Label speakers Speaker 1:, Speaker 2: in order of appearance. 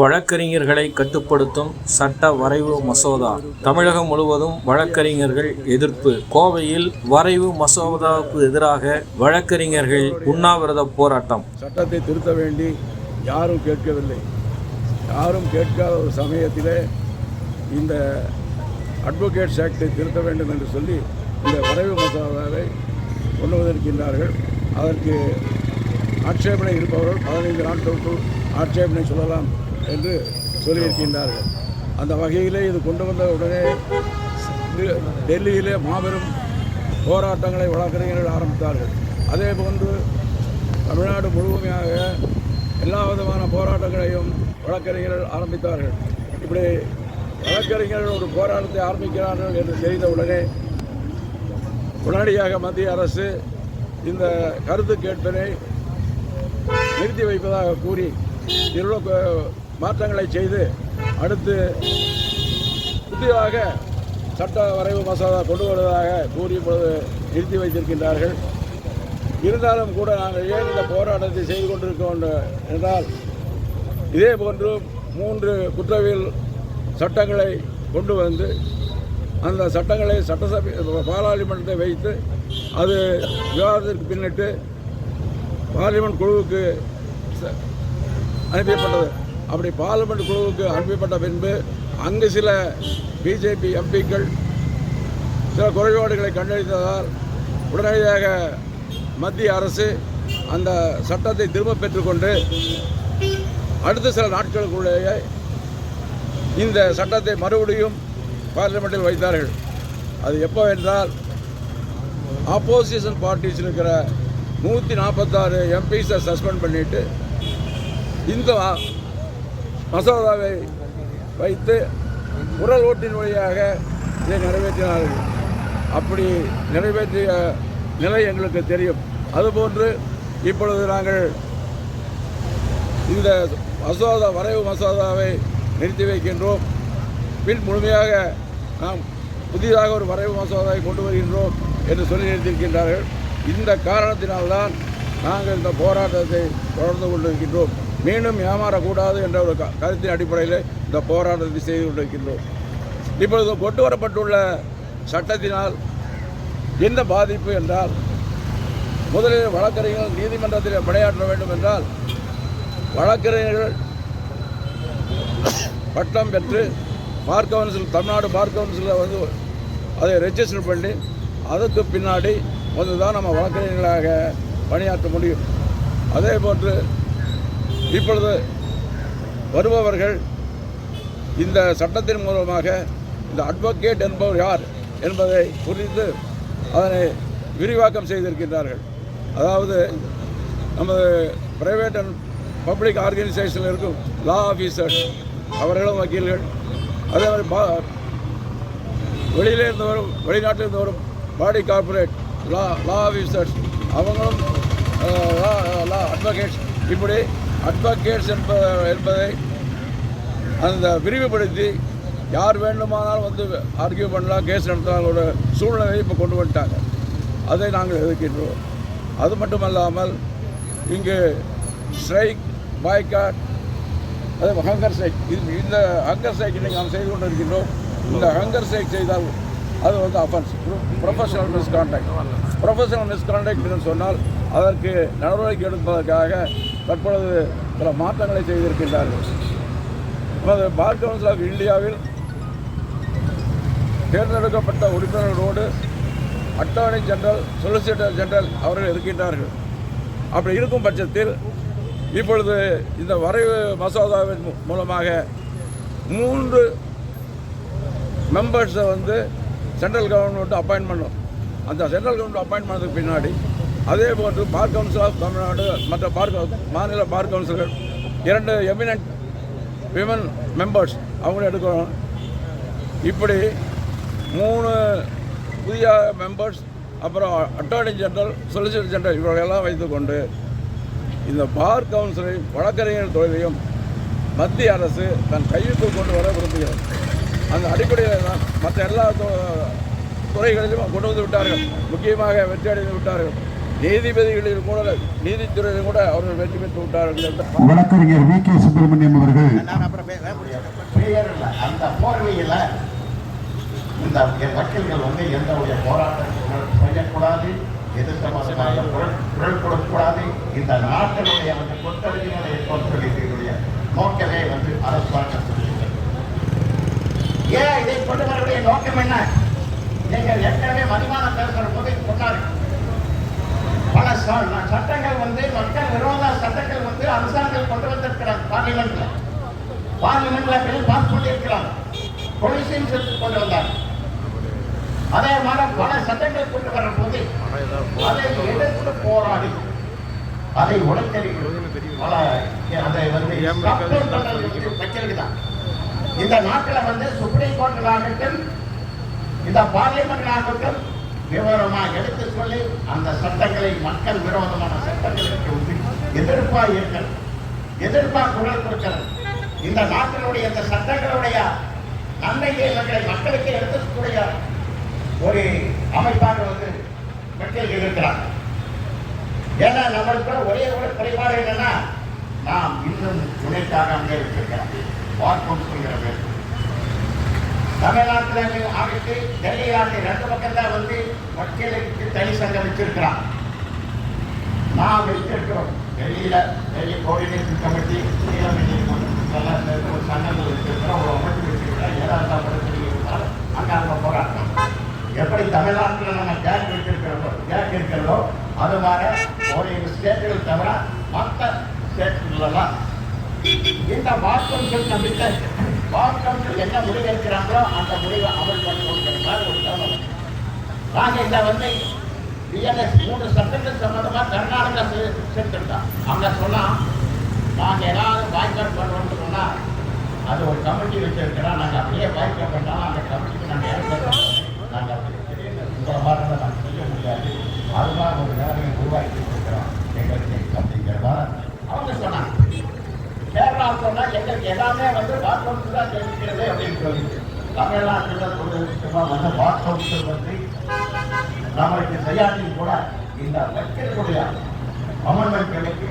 Speaker 1: வழக்கறிஞர்களை கட்டுப்படுத்தும் சட்ட வரைவு மசோதா. தமிழகம் முழுவதும் வழக்கறிஞர்கள் எதிர்ப்பு. கோவையில் வரைவு மசோதாவுக்கு எதிராக வழக்கறிஞர்கள் உண்ணாவிரத போராட்டம்.
Speaker 2: சட்டத்தை திருத்த வேண்டி யாரும் கேட்கவில்லை. யாரும் கேட்காத ஒரு சமயத்திலே இந்த அட்வொகேட்ஸ் ஆக்டை திருத்த வேண்டும் என்று சொல்லி இந்த வரைவு மசோதாவை கொண்டு வந்திருக்கின்றார்கள் அதற்கு ஆட்சேபனை இருப்பவர்கள் பதினைந்து நாட்களுக்குள் ஆட்சேபனை சொல்லலாம். என்று சொல்லியிருக்கின்றார்கள். அந்த வகையிலே இது கொண்டு வந்த உடனே டெல்லியிலே மாபெரும் போராட்டங்களை வழக்கறிஞர்கள் ஆரம்பித்தார்கள். அதே போன்று தமிழ்நாடு முழுமையாக எல்லா விதமான போராட்டங்களையும் வழக்கறிஞர்கள் ஆரம்பித்தார்கள். இப்படி வழக்கறிஞர்கள் ஒரு போராட்டத்தை ஆரம்பிக்கிறார்கள் என்று தெரிந்தவுடனே உடனடியாக மத்திய அரசு இந்த கருத்து கேட்பினை நிறுத்தி வைப்பதாக கூறி இவ்வளோ மாற்றங்களை செய்து அடுத்து புதிதாக சட்ட வரைவு மசோதா கொண்டு வருவதாக கூறி இப்பொழுது நிறுத்தி வைத்திருக்கின்றார்கள். இருந்தாலும் கூட நாங்கள் ஏன் இந்த போராட்டத்தை செய்து கொண்டிருக்கோம் என்றால் இதே போன்று மூன்று குற்றவியல் சட்டங்களை கொண்டு வந்து அந்த சட்டங்களை சட்டசபை பாராளுமன்றத்தை வைத்து அது விவாதத்திற்கு பின்னிட்டு பார்லிமெண்ட் குழுவுக்கு அனுப்பப்பட்டது அப்படி பார்லிமெண்ட் குழுவுக்கு அனுப்பப்பட்ட பின்பு அங்கு சில பிஜேபி எம்பிக்கள் சில குறைபாடுகளை கண்டறிந்ததால் உடனடியாக மத்திய அரசு அந்த சட்டத்தை திரும்ப பெற்றுக்கொண்டு அடுத்த சில நாட்களுக்குள்ளேயே இந்த சட்டத்தை மறுபடியும் பார்லிமெண்ட்டில் வைத்தார்கள். அது எப்போ என்றால் ஆப்போசிஷன் பார்ட்டிஸ் இருக்கிற நூற்றி நாற்பத்தாறு எம்பிஸை சஸ்பெண்ட் பண்ணிட்டு இந்த மசோதாவை வைத்து குரல் ஓட்டின் வழியாக இதை நிறைவேற்றினார்கள். அப்படி நிறைவேற்றிய நிலை எங்களுக்கு தெரியும். அதுபோன்று இப்பொழுது நாங்கள் இந்த மசோதா வரைவு மசோதாவை நிறுத்தி வைக்கின்றோம். பின் முழுமையாக நாம் புதிதாக ஒரு வரைவு மசோதாவை கொண்டு வருகின்றோம் என்று சொல்லி நிறுத்தியிருக்கின்றார்கள் இந்த காரணத்தினால்தான் நாங்கள் இந்த போராட்டத்தை தொடர்ந்து கொண்டிருக்கின்றோம். மீண்டும் ஏமாறக்கூடாது என்ற ஒரு க- கருத்தின் அடிப்படையில் இந்த போராட்டத்தை செய்து கொண்டிருக்கின்றோம். இப்பொழுது கொண்டு வரப்பட்டுள்ள சட்டத்தினால் என்ன பாதிப்பு என்றால் முதலில் வழக்கறிஞர்கள் நீதிமன்றத்தில் விளையாட வேண்டும் என்றால் வழக்கறிஞர்கள் பட்டம் பெற்று பார் கவுன்சில் தமிழ்நாடு பார் கவுன்சிலில் வந்து அதை ரெஜிஸ்டர் பண்ணி அதுக்கு பின்னாடி வந்து தான் நம்ம வழக்கறிஞர்களாக பணியாற்ற முடியும். அதே போன்று இப்பொழுது வருபவர்கள் இந்த சட்டத்தின் மூலமாக இந்த அட்வொகேட் என்பவர் யார் என்பதை புரிந்து அதனை விரிவாக்கம் செய்திருக்கின்றார்கள். அதாவது நமது பிரைவேட் அண்ட் பப்ளிக் ஆர்கனைசேஷனில் இருக்கும் லா ஆஃபீஸர்ஸ் அவர்களும் வக்கீல்கள் அதே மாதிரி பா வெளியிலே இருந்து வரும் வெளிநாட்டிலிருந்து வரும் body corporate law law officers அவங்களும் அட்வொகேட்ஸ் இப்படி அட்வொகேட்ஸ் என்ப என்பதை அந்த விரிவுபடுத்தி யார் வேண்டுமானாலும் வந்து ஆர்கியூ பண்ணலாம் கேஸ் நடத்தலாம் ஒரு சூழ்நிலையை இப்போ கொண்டு வந்துட்டாங்க. அதை நாங்கள் எதிர்க்கின்றோம். அது மட்டுமல்லாமல் இங்கு ஸ்ட்ரைக் பாய்காட் அதே ஹங்கர் ஸ்ட்ரைக் இது இந்த ஹங்கர் ஸ்ட்ரைக் இன்றைக்கு நாம் செய்து கொண்டு இருக்கின்றோம் இந்த ஹங்கர் ஸ்ட்ரைக் செய்தால் அது வந்து அஃபென்ஸ் ப்ரொஃபஷனல் மிஸ்கான்டாக்ட் ப்ரொஃபஷனல் மிஸ்கான்டாக்ட்னு சொன்னால் அதற்கு நடவடிக்கை எடுப்பதற்காக தற்பொழுது சில மாற்றங்களை செய்திருக்கின்றார்கள். நமது பார் கவுன்சில் ஆஃப் இந்தியாவில் தேர்ந்தெடுக்கப்பட்ட உறுப்பினர்களோடு அட்டார்னி ஜெனரல் சொலிசிட்டர் ஜெனரல் அவர்கள் இருக்கின்றார்கள். அப்படி இருக்கும் பட்சத்தில் இப்பொழுது இந்த வரைவு மசோதாவின் மூ- மூலமாக மூன்று மெம்பர்ஸை வந்து சென்ட்ரல் கவர்மெண்ட் அப்பாயின்ட் பண்ணும் அந்த சென்ட்ரல் கவர்மெண்ட் அப்பாயின்ட் பண்ணதுக்கு பின்னாடி அதே போன்று பார் கவுன்சில் ஆஃப் தமிழ்நாடு மற்ற பார் மாநில பார் கவுன்சிலர் இரண்டு எமினன்ட் விமன் மெம்பர்ஸ் அவங்களும் எடுக்கிறோம் இப்படி மூணு புதிய மெம்பர்ஸ் அப்புறம் அட்டார்னி ஜெனரல் சொலிசிட்டர் ஜெனரல் இவர்களெல்லாம் வைத்துக்கொண்டு இந்த பார் கவுன்சிலையும் வழக்கறிஞர் தொழிலையும் மத்திய அரசு தன் கையுக்குள் கொண்டு வர விரும்புகிறது. அந்த அடிப்படையில் தான் மற்ற எல்லா து- துறைகளிலும் கொண்டு வந்து விட்டார்கள். முக்கியமாக வெற்றி அடைந்து விட்டார்கள். நீதிபதிகளில் கூட நீதித்துறையில் கூட அவர்கள் வெற்றி பெற்று விட்டார்கள் என்று.
Speaker 3: வழக்கறிஞர் வி. கே. சுப்பிரமணியம் அவர்கள்
Speaker 4: அந்த போர்வையில் இந்த வக்கீல்கள் வந்து எந்த ஒரு போராட்டத்தை செய்யக்கூடாது எது சம்பந்தமாக குரல் கொடுக்கக்கூடாது. இந்த நாட்டினுடைய வந்து கொத்தடியினுடைய கொத்தடிகளுடைய நோக்கமே வந்து அரசாங்கம் சொல்லுகிறது. ஏன் இதை கொண்டு வரக்கூடிய நோக்கம் என்ன நீங்கள் ஏற்கனவே மதிமான பேசுகிற போது சொன்னார்கள் பல சட்டங்கள் வந்து மக்கள் விரோத சட்டங்கள் வந்து அரசாங்கம் கொண்டு வந்திருக்கிறார். பார்லிமெண்ட்ல. பார்லிமெண்ட்ல பில் பாஸ் பண்ணியிருக்கிறாங்க பொலிசியும் சேர்த்து கொண்டு வந்தார். அதே மாதிரி பல சட்டங்கள் கொண்டு வரும்போது அதை எதிர்த்து போராடி அதை பல அதை வந்து stop இந்த நாட்டில் வந்து சுப்ரீம் கோர்ட்டில் ஆகட்டும் இந்த பார்லிமெண்ட் ஆகட்டும் விவரமாக எடுத்து சொல்லி அந்த சட்டங்களை மக்கள் விரோதமான சட்டங்களுக்கு வந்து எதிர்ப்பா இருக்கிறது எதிர்ப்பா குரல் கொடுக்கிறது இந்த நாட்டினுடைய இந்த சட்டங்களுடைய நன்மையை இவர்களை மக்களுக்கு எடுத்துக்கூடிய ஒரு அமைப்பாக வந்து மக்கள் இருக்கிறார் ஏன்னா நம்மளுக்கு ஒரே ஒரு குறைபாடு என்னன்னா நாம் இன்னும் துணைக்காக அங்கே இருக்கிறோம் பார்க்கும் சொல்கிற பேர் தமிழ்நாட்டில் ஆகிட்டு டெல்லி ஆகிய ரெண்டு பக்கம் தான் வந்து வக்கீலுக்கு தனி சங்கம் வச்சிருக்கிறான். நாம் வச்சிருக்கிறோம். டெல்லியில டெல்லி கோஆர்டினேஷன் கமிட்டி நீலமணி எல்லாம் சேர்ந்து ஒரு சங்கங்கள் வச்சிருக்கிறோம். ஒரு அமைப்பு வச்சிருக்கிறோம். ஏதாவது பிரச்சனை இருந்தாலும் அங்கே அங்கே போராட்டம் எப்படி தமிழ்நாட்டில் நம்ம ஜாக் வச்சிருக்கிறோமோ ஜாக் இருக்கிறதோ அது மாதிரி ஒரு ஸ்டேட்டுகள் தவிர மற்ற ஸ்டேட்டுகளெல்லாம் இந்த வாக்கம்கள் நம்பிக்கை வாக்கம்கள் என்ன முடிவு எடுக்கிறாங்களோ அந்த முடிவை அமல் பண்ணி ஒரு தருணம் நாங்கள் இந்த வந்து பிஎன்எஸ் மூன்று சட்டங்கள் சம்பந்தமாக கர்நாடகா செ- அங்கே சொன்னால் நாங்கள் ஏதாவது பாய்காட் பண்ணுறோம்னு சொன்னால் அது ஒரு கமிட்டி வச்சிருக்கிறோம் நாங்கள் அப்படியே பாய்காட் பண்ணாலும் அந்த கமிட்டிக்கு நாங்கள் இறந்துடுறோம் நாங்கள் அப்படி திடீர்னு உங்களை மாதிரி நாங்கள் செய்ய முடியாது. அதுதான் ஒரு நிலைமையை உருவாக்கி சொன்னா எல்லாமே வந்து வாட் தான் தெரிவிக்கிறது அப்படின்னு சொல்லி தமிழ்நாட்டில் சொல்ல வந்து வாட் கவுன்சில் நம்மளுக்கு செய்யாட்டியும் கூட இந்த வக்கீலுடைய அமர்மெண்ட்களுக்கு